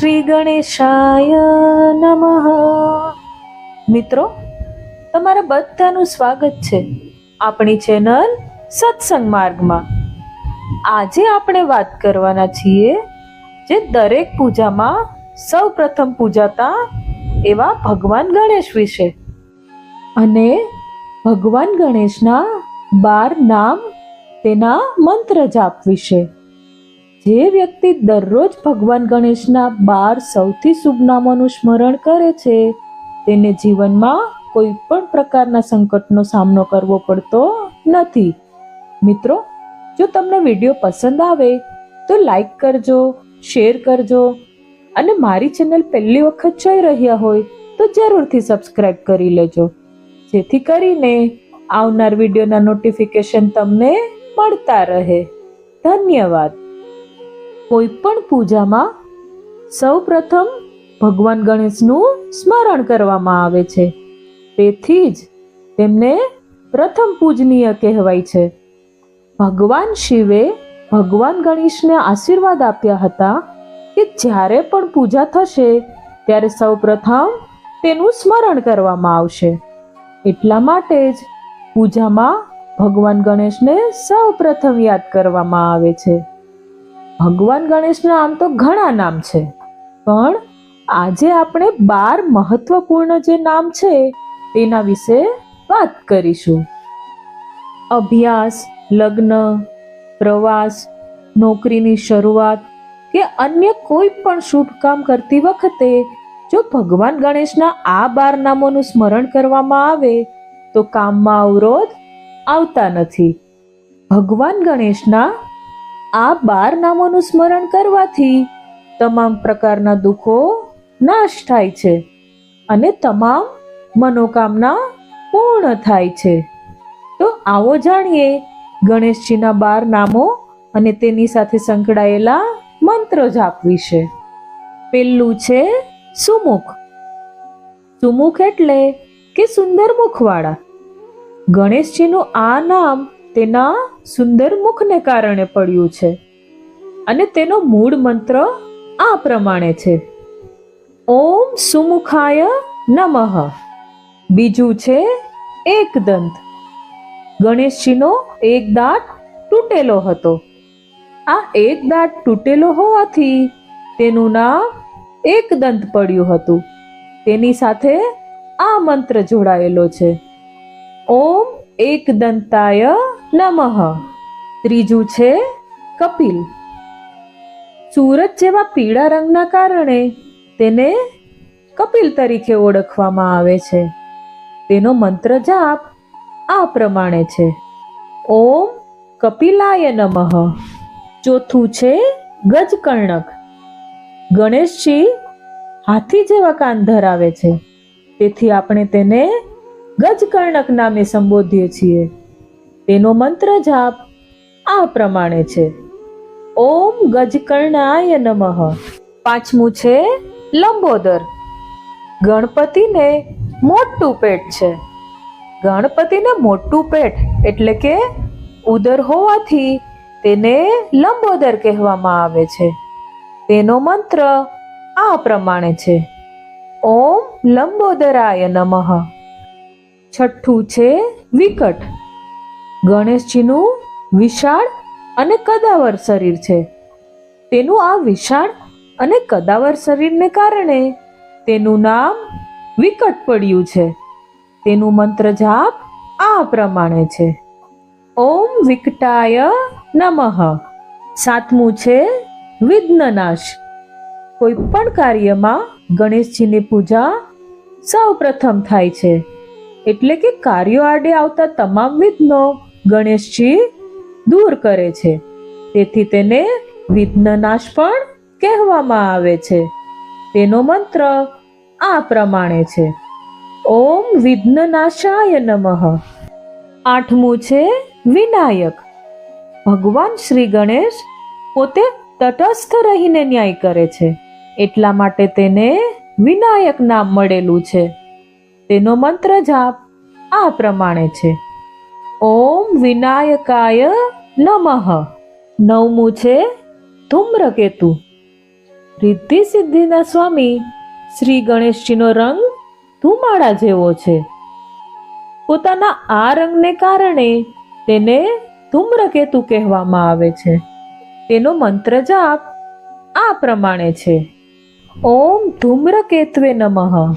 શ્રી ગણેશાય નમઃ. મિત્રો, તમારા બધાનું સ્વાગત છે આપણી ચેનલ સત્સંગ માર્ગમાં. આજે આપણે વાત કરવાના છીએ જે દરેક પૂજામાં સૌ પ્રથમ પૂજાતા એવા ભગવાન ગણેશ વિશે. અને ભગવાન ગણેશના બાર નામ તેના મંત્ર જાપ વિશે. જે વ્યક્તિ દરરોજ ભગવાન ગણેશના બાર સૌથી શુભ નામોનું સ્મરણ કરે છે, તેને જીવનમાં કોઈ પણ પ્રકારના સંકટનો સામનો કરવો પડતો નથી. મિત્રો, જો તમને વીડિયો પસંદ આવે, તો લાઈક કરજો, શેર કરજો અને મારી ચેનલ પહેલી વખત જોઈ રહ્યા હોય, તો જરૂરથી સબસ્ક્રાઈબ કરી લેજો. જેથી કરીને આવનાર વિડીયોના નોટિફિકેશન તમને મળતા રહે. ધન્યવાદ. કોઈ પણ પૂજામાં સૌ પ્રથમ ભગવાન ગણેશનું સ્મરણ કરવામાં આવે છે. તેથી જ તેમને પ્રથમ પૂજનીય કહેવાય છે. ભગવાન શિવે ભગવાન ગણેશને આશીર્વાદ આપ્યા હતા કે જ્યારે પણ પૂજા થશે ત્યારે સૌ પ્રથમ તેનું સ્મરણ કરવામાં આવશે. એટલા માટે જ પૂજામાં ભગવાન ગણેશને સૌ પ્રથમ યાદ કરવામાં આવે છે. ભગવાન ગણેશના આમ તો ઘણા નામ છે, પણ આજે આપણે બાર મહત્વપૂર્ણ જે નામ છે, તેના વિશે વાત કરીશું. અભ્યાસ, લગ્ન, પ્રવાસ, નોકરીની શરૂઆત કે અન્ય કોઈ પણ શુભ કામ કરતી વખતે જો ભગવાન ગણેશના આ બાર નામોનું સ્મરણ કરવામાં આવે, તો કામમાં અવરોધ આવતા નથી. ભગવાન ગણેશના આ બાર નામોનું સ્મરણ કરવાથી તમામ પ્રકારના દુઃખો નાશ થાય છે અને તમામ મનોકામના પૂર્ણ થાય છે. તો આવો જાણીએ ગણેશજીના બાર નામો અને તેની સાથે સંકળાયેલા મંત્ર જાપ વિશે. પેલું છે સુમુખ. સુમુખ એટલે કે સુંદર મુખવાળા. ગણેશજીનું આ નામ તેના સુંદર મુખને કારણે પડ્યું છે. અને તેનો મૂળ મંત્ર આ પ્રમાણે છે. ઓમ સુમુખાય નમઃ. બીજું છે એકદંત ગણેશજીનો એક દાંત તૂટેલો હતો. આ એક દાંત તૂટેલો હોવાથી તેનું નામ એકદંત પડ્યું હતું. તેની સાથે આ મંત્ર જોડાયેલો છે. ઓમ એકદંતાય નમઃ. ત્રીજું છે કપિલ. સુરત જેવા પીળા રંગના કારણે તેને કપિલ તરીકે ઓળખવામાં આવે છે. તેનો મંત્ર જાપ આ પ્રમાણે છે. ઓમ કપિલાય નમઃ. ચોથું છે ગજકર્ણક. ગણેશજી હાથી જેવા કાન ધરાવે છે. તેથી આપણે તેને ગજકર્ણક નામે સંબોધીએ છીએ. તેનો મંત્ર જાપ આ પ્રમાણે છે. ઓમ ગજકર્ણાય નમઃ. પાંચમું છે લંબોદર. ગણપતિને મોટું પેટ છે. ગણપતિને મોટું પેટ એટલે કે ઉદર હોવાથી તેને લંબોદર કહેવામાં આવે છે. તેનો મંત્ર આ પ્રમાણે છે. ઓમ લંબોદરાય નમઃ. છઠ્ઠું છે વિકટ. ગણેશજીનું વિશાળ અને કદાવર શરીર છે. તેનું આ વિશાળ અને કદાવર શરીરને કારણે તેનું નામ વિકટ પડ્યું છે. તેનું મંત્ર જાપ આ પ્રમાણે છે. ઓમ વિકટાય નમઃ. સાતમું છે વિઘ્નનાશ. કોઈ પણ કાર્યમાં ગણેશજીની પૂજા સૌ પ્રથમ થાય છે. એટલે કે કાર્યો આડે આવતા તમામ વિઘ્નો ગણેશજી દૂર કરે છે. તેથી તેને વિઘ્નનાશ પણ કહેવામાં આવે છે. તેનો મંત્ર આ પ્રમાણે છે. ઓમ વિઘ્નનાશાય નમઃ. આઠમું છે વિનાયક. ભગવાન શ્રી ગણેશ પોતે તટસ્થ રહીને ન્યાય કરે છે. એટલા માટે તેને વિનાયક નામ મળેલું છે. તેનો મંત્ર જાપ આ પ્રમાણે છે. ઓમ વિનાયકાય નમઃ. નવમું છે ધૂમ્રકેતુ. રિદ્ધિ સિદ્ધિના સ્વામી શ્રી ગણેશજીનો રંગ ધુમાડા જેવો છે. પોતાના આ રંગને કારણે તેને ધૂમ્રકેતુ કહેવામાં આવે છે. તેનો મંત્ર જાપ આ પ્રમાણે છે. ઓમ ધૂમ્રકેત્વે નમઃ.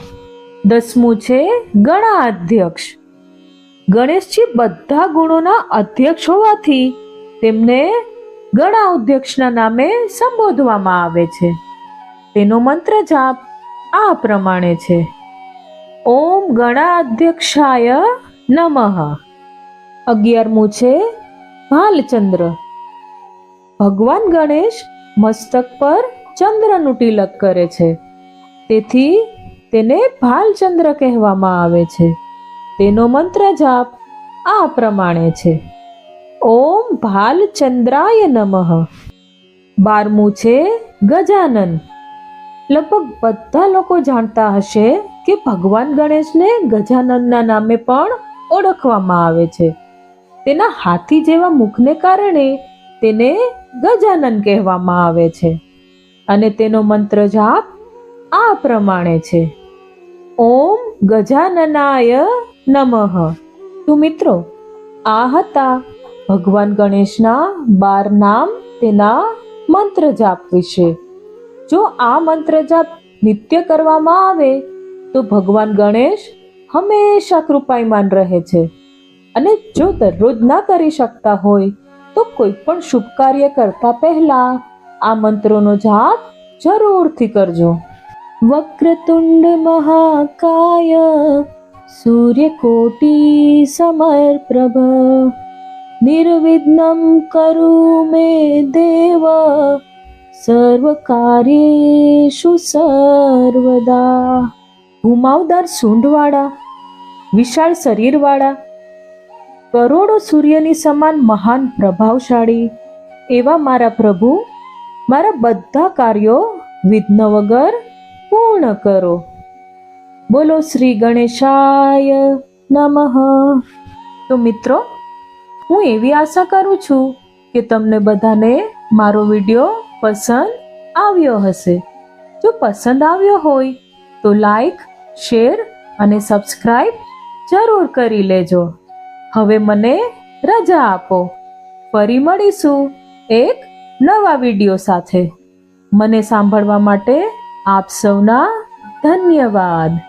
દસમું છે ગણાધ્યક્ષ. ગણેશજી બધા ગુણોના અધ્યક્ષ હોવાથી તેમને ગણા અધ્યક્ષના નામે સંબોધવામાં આવે છે. તેનો મંત્ર જાપ આ પ્રમાણે છે. ઓમ ગણાધ્યક્ષાય નમઃ. અગિયારમું છે ભાલચંદ્ર. ભગવાન ગણેશ મસ્તક પર ચંદ્રનું તિલક કરે છે. તેથી તેને ભાલચંદ્ર કહેવામાં આવે છે. તેનો મંત્ર જાપ આ પ્રમાણે છે. ઓમ ભાલચંદ્રાય નમઃ. બારમું છે ગજાનન. લગભગ બધા લોકો જાણતા હશે કે ભગવાન ગણેશને ગજાનનના નામે પણ ઓળખવામાં આવે છે. તેના હાથી જેવા મુખને કારણે તેને ગજાનન કહેવામાં આવે છે. અને તેનો મંત્ર જાપ આ પ્રમાણે છે. ઓમ ગજાનનાય નમઃ. તો મિત્રો, આ હતા ભગવાન ગણેશના બાર નામ તેના મંત્ર જાપ વિશે. જો આ મંત્ર જાપ નિત્ય કરવામાં આવે, તો ભગવાન ગણેશ હંમેશા કૃપાયમાન રહે છે. અને જો દરરોજ ના કરી શકતા હોય, તો કોઈ પણ શુભ કાર્ય કરતા પહેલા આ મંત્રોનો જાપ જરૂરથી કરજો. વક્રતુંડ મહાકાય સમર્પ્રભ, નિર્વિઘ્નમ કરુ મે દેવ, સર્વકાર્યેષુ સર્વદા. ઘુમાવદાર સૂંઢવાળા, વિશાળ શરીરવાળા, કરોડો સૂર્યની સમાન મહાન પ્રભાવશાળી એવા મારા પ્રભુ, મારા બધા કાર્યો વિઘ્ન વગર પૂર્ણ કરો. બોલો શ્રી ગણેશાય નમઃ. તો મિત્રો, હું એવી આશા કરું છું કે તમને બધાને મારો વીડિયો પસંદ આવ્યો હશે. જો પસંદ આવ્યો હોય, તો લાઈક, શેર અને સબસ્ક્રાઈબ જરૂર કરી લેજો. હવે મને રજા આપો. ફરી મળીશું એક નવા વીડિયો સાથે. મને સાંભળવા માટે આપ સૌના ધન્યવાદ.